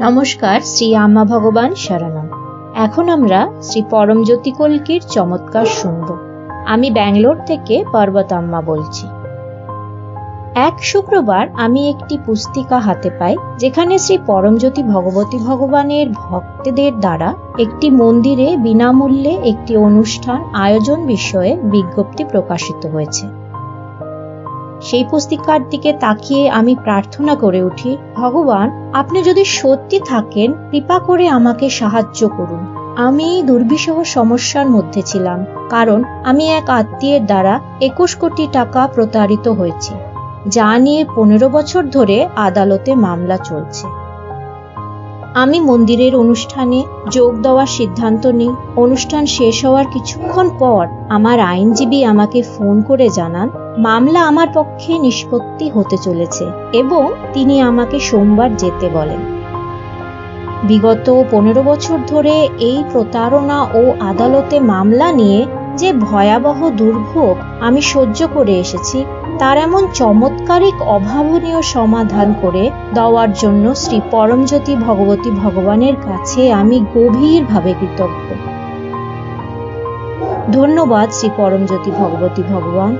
নমস্কার, শ্রী আম্মা ভগবান শরণম। এখন আমরা শ্রী পরমজ্যোতি কল্কির চমৎকার শুনব। আমি ব্যাঙ্গালোর থেকে পর্বতাম্মা বলছি। এক শুক্রবার আমি একটি পুস্তিকা হাতে পাই, যেখানে শ্রী পরমজ্যোতি ভগবতী ভগবানের ভক্তদের দ্বারা একটি মন্দিরে বিনামূল্যে একটি অনুষ্ঠান আয়োজন বিষয়ে বিজ্ঞপ্তি প্রকাশিত হয়েছে। সেই পুস্তিকার দিকে তাকিয়ে আমি প্রার্থনা করে উঠি, ভগবান, আপনি যদি সত্যি থাকেন, কৃপা করে আমাকে সাহায্য করুন। আমি দুর্বিষহ সমস্যার মধ্যে ছিলাম, কারণ আমি এক আত্মীয়ের দ্বারা একুশ কোটি টাকা প্রতারিত হয়েছি, যা নিয়ে পনেরো বছর ধরে আদালতে মামলা চলছে। আমি মন্দিরের অনুষ্ঠানে যোগ দেওয়ার সিদ্ধান্ত নিই। অনুষ্ঠান শেষ হওয়ার কিছুক্ষণ পর আমার আইনজীবী আমাকে ফোন করে জানান, মামলা আমার পক্ষে নিষ্পত্তি হতে চলেছে এবং তিনি আমাকে সোমবার যেতে বলেন। বিগত পনেরো বছর ধরে এই প্রতারণা ও আদালতে মামলা নিয়ে যে ভয়াবহ দুর্ভোগ আমি সহ্য করে এসেছি, তার এমন চমৎকারিক অভাবনীয় সমাধান করে দেওয়ার জন্য শ্রী পরমজ্যোতি ভগবতী ভগবানের কাছে আমি গভীরভাবে কৃতজ্ঞ। ধন্যবাদ শ্রী পরমজ্যোতি ভগবতী ভগবান।